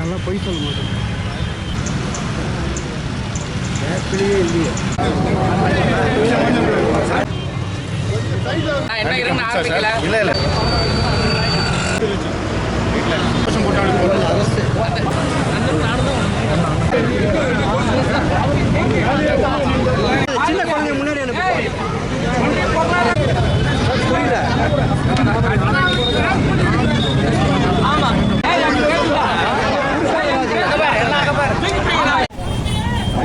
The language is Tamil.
நல்லா பொய் சொல்ல மாட்டேன். ஆப்பிளே இல்லையே என்ன இருக்குன்னு ஆரம்பிக்கல. இல்லை இல்லை.